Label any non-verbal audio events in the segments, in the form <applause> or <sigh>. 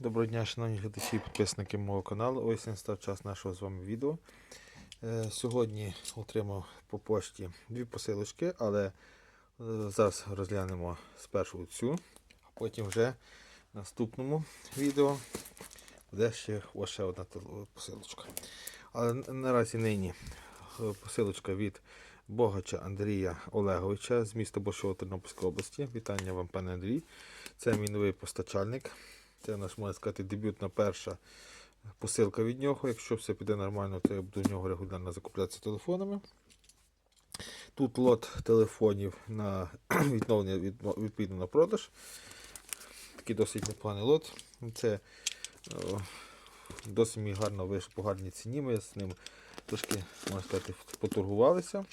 Доброго дня, шановні глядачі і підписники мого каналу. Ось настав час нашого з вами відео. Е, Сьогодні отримав по пошті дві посилочки, але е, зараз розглянемо спершу цю, а потім вже в наступному відео буде ще ще одна посилочка. Але наразі нині е, посилочка від Богача Андрія Олеговича з міста Борщова Тернопільської області. Вітання вам, пане Андрій. Це мій новий постачальник. Це наш, можна сказати, дебютна перша посилка від нього. Якщо все піде нормально, то я буду в нього регулярно закуплятися телефонами. Тут лот телефонів на <clears throat> відновлення відповідно на продаж. Такий досить непоганий лот. Це о, досить мені гарно вийшло по гарній ціні. Ми з ним трошки, можна сказати, поторгувалися.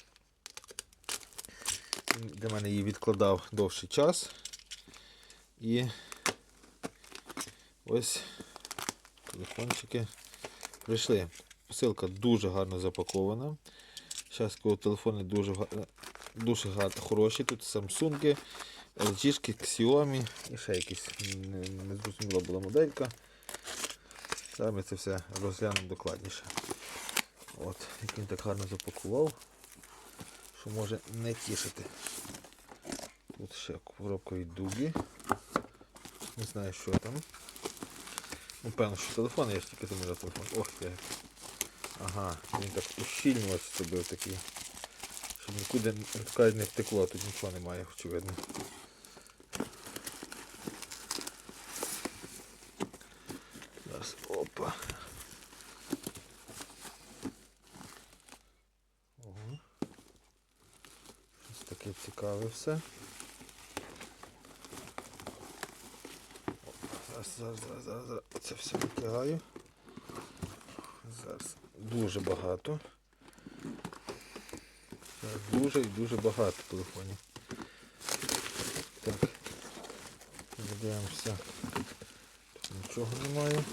Для мене її відкладав довший час. І ось телефончики прийшли. Посилка дуже гарно запакована. Зараз телефони дуже, дуже гарно, хороші. Тут Samsung, LG, Xiaomi і ще якісь не- незрозуміла була моделька. Ми це все розглянемо докладніше. От, як він так гарно запакував, що може не тішити. Тут ще коробка від Дугі. Не знаю, що там. Ну, певно, що телефон, я ж тільки замовляв телефон. Ох, як. Ага, він так ущільнювач зробив такий. Щоб нікуди не втекло, тут нічого немає, очевидно. Зараз, опа. Ого. Щось таке цікаве все. Зараз, зараз, зараз, зараз. Оце все витягаю. Зараз дуже багато. Зараз дуже і дуже багато телефонів. Так. Дивимося. Тут нічого немає.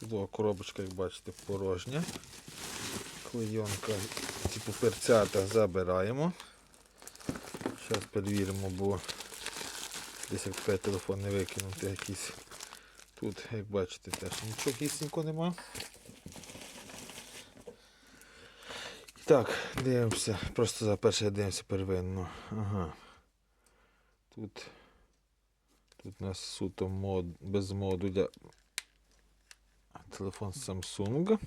Тут коробочка, як бачите, порожня. Клейонка, ці паперцята забираємо. Зараз перевіримо, бо десь як така телефон не викинути якийсь. Тут, як бачите, теж нічого гісненько нема. Так, дивимося. Просто за перше дивимося первинно. Ага. Тут, тут у нас суто мод, без модуля телефон Samsung.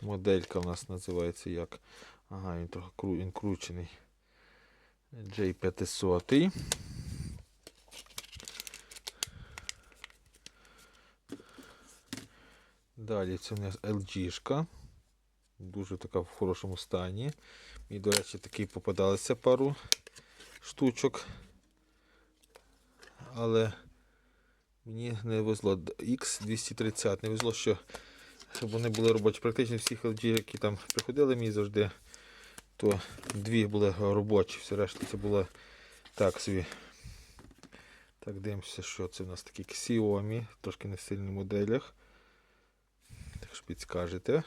Моделька у нас називається як. Ага, він трохи кру, він кручений. J500. Далі це у нас LG. Дуже така в хорошому стані. І, до речі, такі попадалися пару штучок. Але мені не везло X230. Не везло, що вони були робочі. Практично всіх LG, які там приходили мені завжди, то дві були робочі, все решта це було так собі. Так, дивимося, що це у нас такі Xiaomi, трошки не в моделях. Так що підскажете.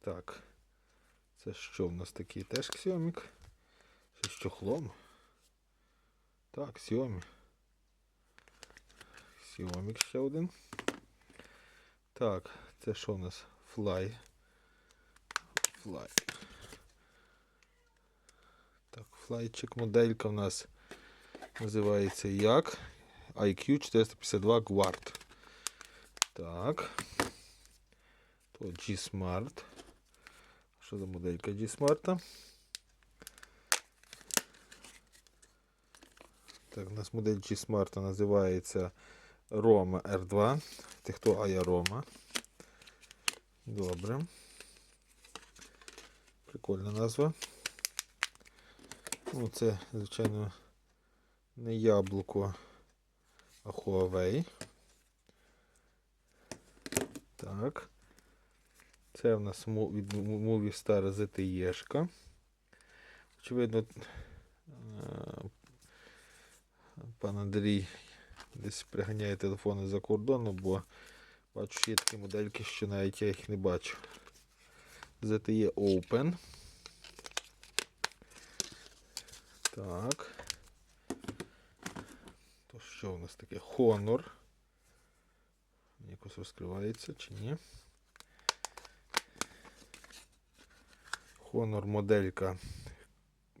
Так. Це що в нас такий теж Xiaomi? Це з чохлом? Так, Xiaomi. Xiaomi ще один. Так, це що у нас? Fly. Fly. Так, флайчик моделька у нас називається як? IQ 452 Guard. Так. То G-Smart. Що за моделька G-Smart? Так, у нас модель G-Smart називається Roma R2. Ти хто Ая Roma. Добре. Прикольна назва. Ну, це, звичайно, не яблуко, а Huawei. Так. Це в нас від Movie Star ZTE. Очевидно, е, пан Андрій десь приганяє телефони за кордону, бо бачу, є такі модельки, що навіть я їх не бачу. ZTE Open. Так. То Що у нас таке? Honor. Якось розкривається чи ні? Honor моделька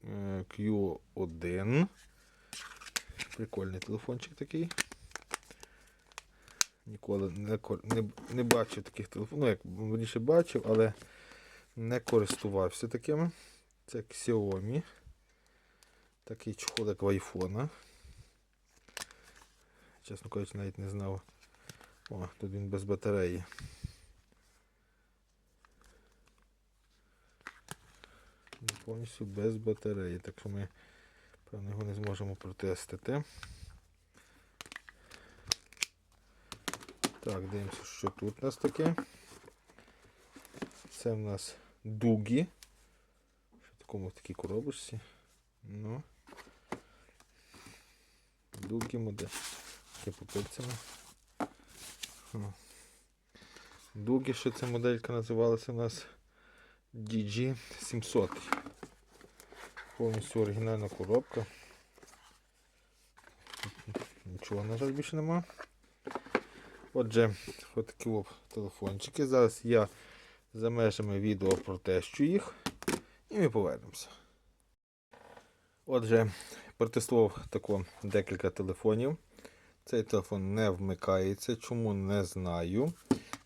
е, Q1. Прикольний телефончик такий. Ніколи не, не, не бачив таких телефонів. Ну, як раніше бачив, але не користувався такими. Це Xiaomi. Такий чохол, як в айфона. Чесно кажучи, навіть не знав. О, тут він без батареї. Він Повністю без батареї, так що ми, певно, його не зможемо протестити. Так, дивимося, що тут у нас таке. Це в нас дугі. Що в такому такій коробочці. Ну. Дугі модель. Таке попильцями. Хм. Дугі, що ця моделька називалася у нас DG 700. Повністю оригінальна коробка. Нічого, на жаль, більше нема. Отже, отакі от телефончики. Зараз я за межами відео протещу їх і ми повернемося. Отже, протестував тако декілька телефонів. Цей телефон не вмикається. Чому не знаю.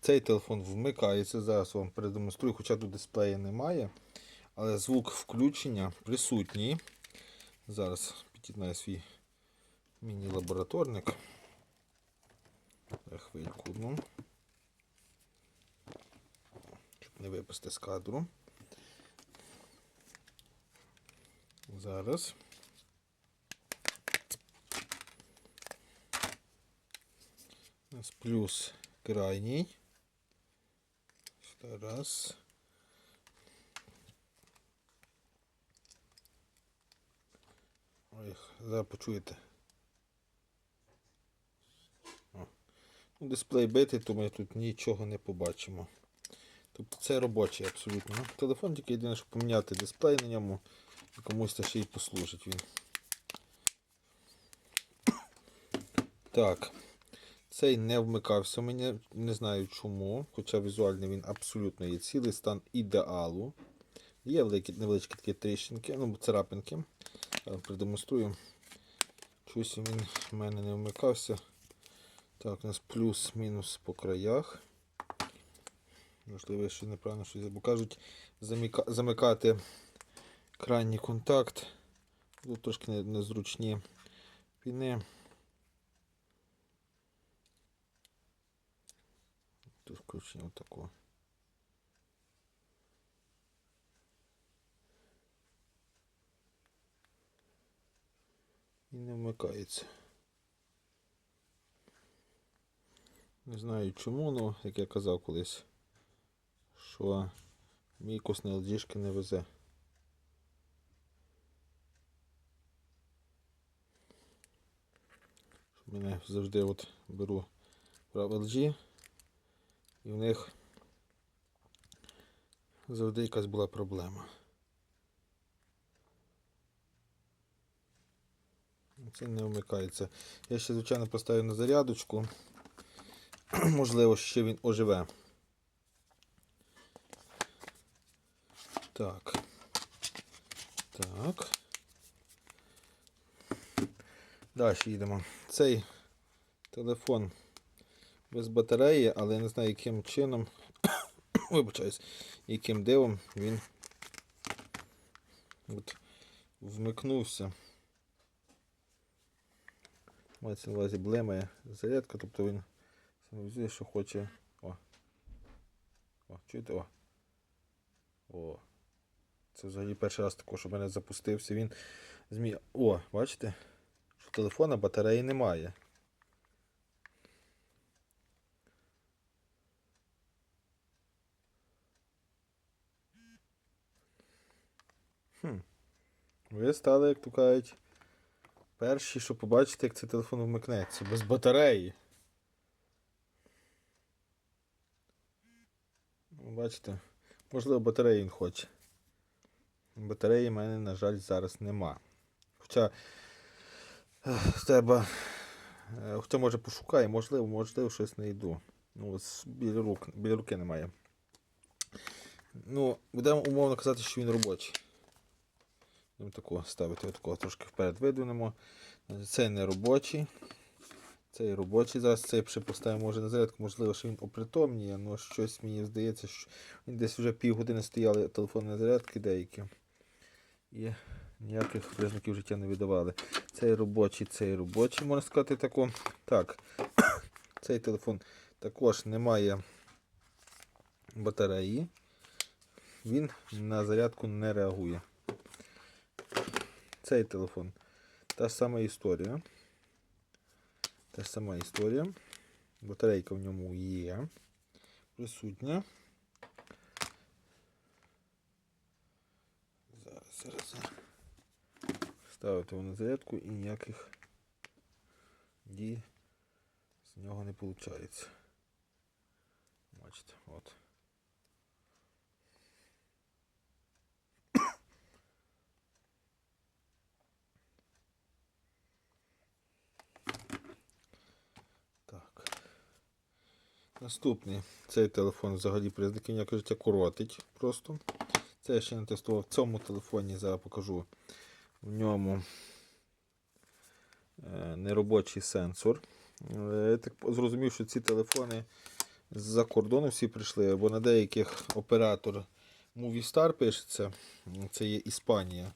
Цей телефон вмикається. Зараз вам продемонструю, хоча тут дисплея немає. Але звук включення присутній. Зараз під'єднаю свій міні-лабораторник. Хвильку одну. Не випасти з кадру. Зараз. У нас плюс крайній. Сюди Раз. Ой, зараз почуєте. О. Ну, Дисплей битий, то ми тут нічого не побачимо. Тобто це робочий абсолютно. Ну, Телефон тільки єдине, щоб поміняти дисплей на ньому і комусь ще й послужить він. <coughs> Так. Цей не вмикався мені, не знаю чому, хоча візуально він абсолютно є цілий стан ідеалу. Є великі, невеличкі такі тріщинки, ну, царапинки. Продемонструю. Чогось він в мене не вмикався. Так, у нас плюс-мінус по краях. Можливо, ще неправильно щось забув. Кажуть, заміка... замикати крайній контакт. Тут трошки незручні піни. Тут включення отако. І не вмикається. Не знаю чому, але як я казав колись, що мій кос на не везе. Мене завжди от беру прав LG і в них завжди якась була проблема. Це не вмикається. Я ще, звичайно, поставив на зарядочку. <clears throat> Можливо, ще він оживе. Так. Так. Далі їдемо. Цей телефон без батареї, але я не знаю, яким чином. <coughs> Вибачаюсь, яким дивом він от вмикнувся. Мається на увазі блимає зарядка, тобто він сигналізує, що хоче. О. О, чуєте? О. О. Це взагалі перший раз також у мене запустився. Він змій. О, бачите? Що телефона батареї немає. Хм. Ви стали, як то кажуть, перші, що побачите, як цей телефон вмикнеться. Без батареї. Ну, Бачите, можливо, батареї він хоче. Батареї в мене, на жаль, зараз нема. Хоча треба Е, Хоча може пошукаю, можливо, можливо, щось знайду. Ну, ось біля, рук, біля руки немає. Ну, будемо умовно казати, що він робочий. Будемо такого ставити отакого трошки вперед видвинемо. Цей не робочий. Цей робочий. Зараз цей поставимо може на зарядку, можливо, що він опритомніє, але щось мені здається, що він десь вже півгодини стояли телефонні зарядки деякі. І ніяких признаків життя не видавали. Цей робочий, цей робочий, можна сказати тако. Так, <coughs> цей телефон також не має батареї. Він на зарядку не реагує. Цей телефон. Та ж сама історія. Та ж сама історія. Батарейка в ньому є. Присутня. Зараз, зараз, зараз. Ставити його на зарядку і ніяких дій з нього не виходить. Бачите, от. Так. Наступний. Цей телефон взагалі признаки ніякого життя коротить просто. Це я ще не тестував. В цьому телефоні зараз покажу. В ньому е, неробочий сенсор. Е, Я так зрозумів, що ці телефони з-за кордону всі прийшли, бо на деяких оператор Movistar пишеться, це є Іспанія.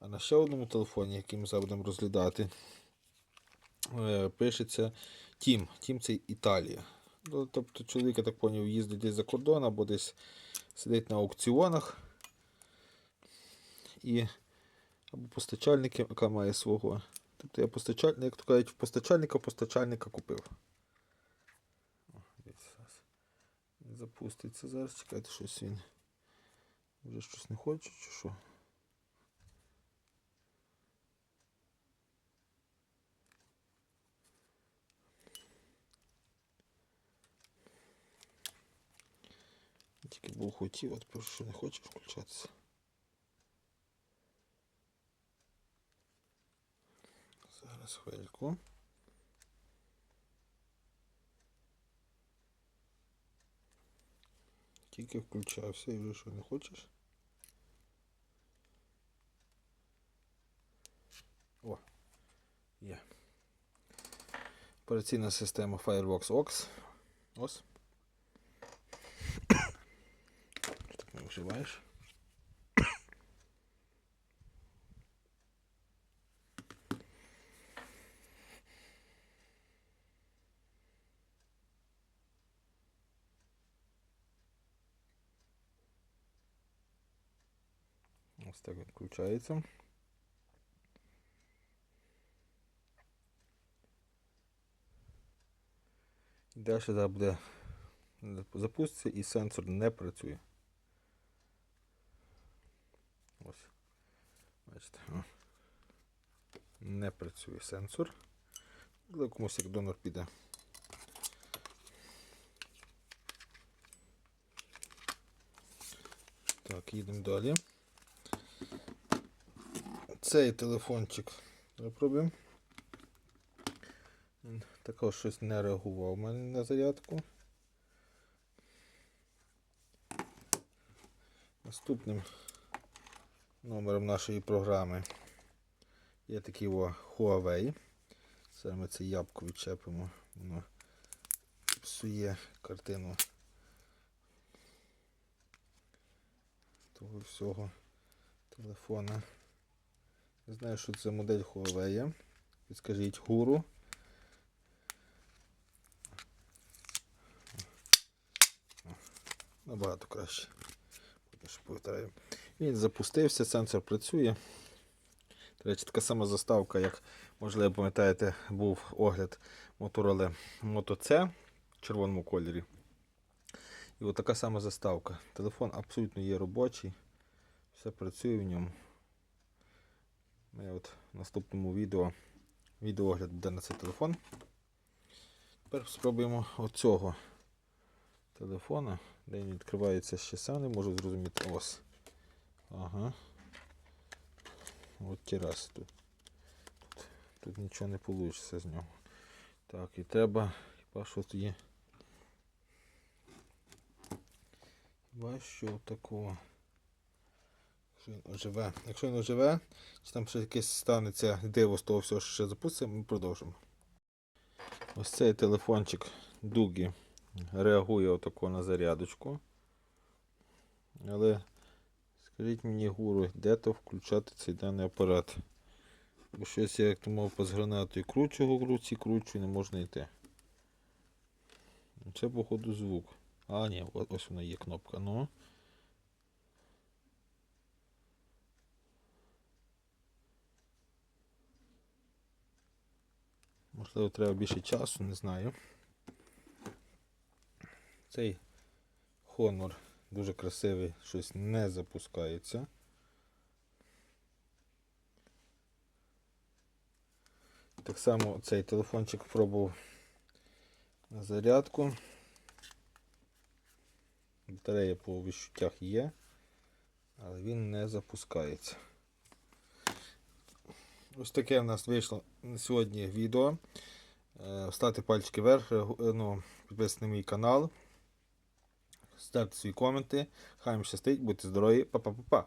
А на ще одному телефоні, який ми зараз будемо розглядати, е, пишеться Тім. Тім це Італія. Ну, Тобто чоловік, я так поняв, їздить десь за кордон або десь сидить на аукціонах. І або постачальник, яка має свого. Тобто я постачальник, як то кажуть, в постачальника постачальника купив. О, зараз. Запуститься зараз. Чекайте, щось він. Вже щось не хоче, чи що? Тільки був хотів, а тепер що не хоче включатися. хвильку. Тільки включався і вже що не хочеш. О, є. Операційна система Firefox OS. Ось. Так не вживаєш. Ось так він включається. Далі зараз буде запуститься і сенсор не працює. Ось. Бачите. Не працює сенсор. Але комусь як донор піде. Так, їдемо далі. Цей телефончик випробуємо. Він Також щось не реагував у мене на зарядку. Наступним номером нашої програми є такий о Huawei. Ми це ябко відчепимо. Воно псує картину того всього телефона. Не знаю, що це модель Huawei. Підскажіть гуру. Набагато краще. Він запустився, сенсор працює. До речі, така сама заставка, як, можливо, пам'ятаєте, був огляд Motorola Moto C в червоному кольорі. І от така сама заставка. Телефон абсолютно є робочий. Все працює в ньому. Ми от в наступному відео відеоогляд буде на цей телефон. Тепер спробуємо оцього телефона, де він відкривається ще сам, не можу зрозуміти. Ось. Ага. От раз тут. Тут, тут нічого не вийде з нього. Так, і треба. Хіба що тоді. Хіба що такого. Якщо він оживе. Якщо він оживе, чи там ще якесь станеться диво з того всього, що ще запустимо, ми продовжимо. Ось цей телефончик Дугі реагує отако на зарядочку. Але скажіть мені, гуру, де то включати цей даний апарат? Бо щось я як то мав з гранатою кручу в руці, кручу і не можна йти. Це, походу, звук. А, ні, ось вона є кнопка. Ну. Можливо, треба більше часу, не знаю. Цей Honor дуже красивий, щось не запускається. Так само цей телефончик пробував на зарядку. Батарея по відчуттях є, але він не запускається. Ось таке в нас вийшло сьогодні відео. Е, Ставте пальчики вверх, е, ну, підписуйтесь на мій канал. Ставте свої коменти. Хай вам щастить, будьте здорові, па-па-па-па.